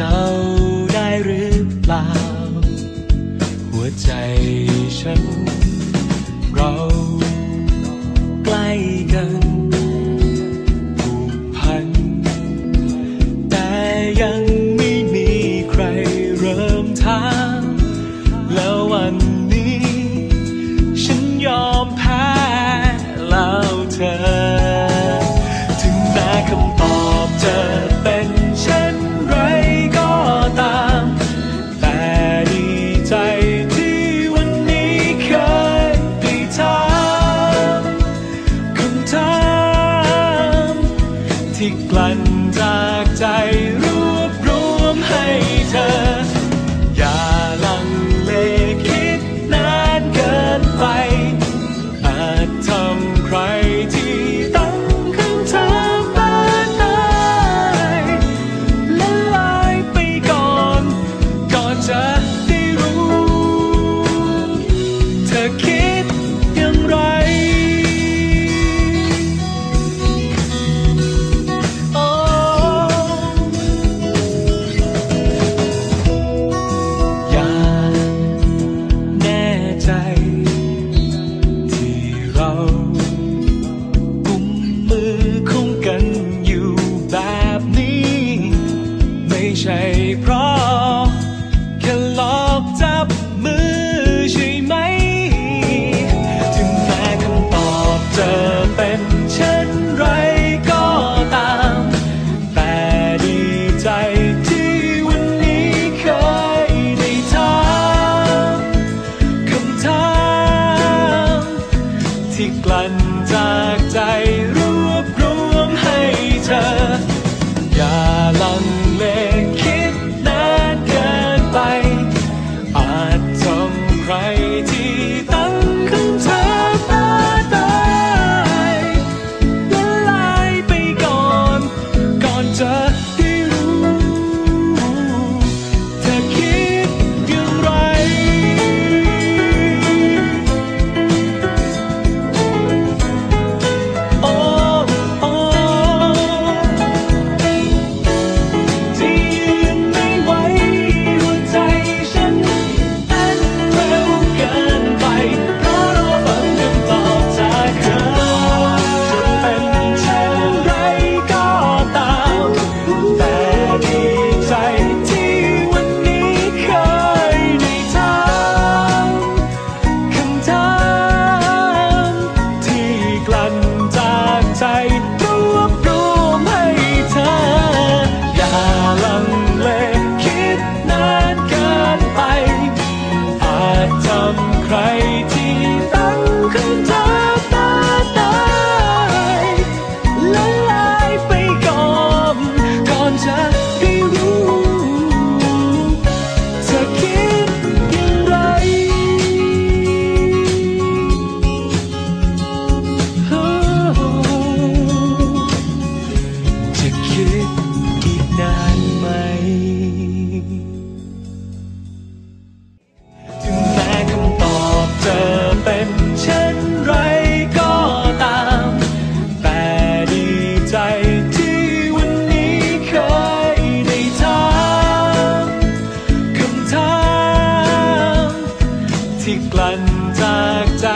เดาได้หรือเปล่า หัวใจฉัน เราใกล้กันผูกพัน แต่ยังไม่มีใครเริ่มทางแล้ววันนี้ ฉันยอมแพ้แล้วเธอ ที่กลั่นจากใจรวบรวมให้เธอ อย่าลังเลคิดนานเกินไป อาจทำใครที่ตั้งคำเธอมาตายและลายไปก่อน ก่อนจะได้รู้ เธอคิด ใช่เพราะแค่หลอกจับมือใช่ไหม ถึงแม้คำตอบจะเป็นเช่นไรก็ตาม แต่ดีใจที่วันนี้เคยได้ถามคำถามที่กลั่นจากใจ ที่กลั่นจากใจ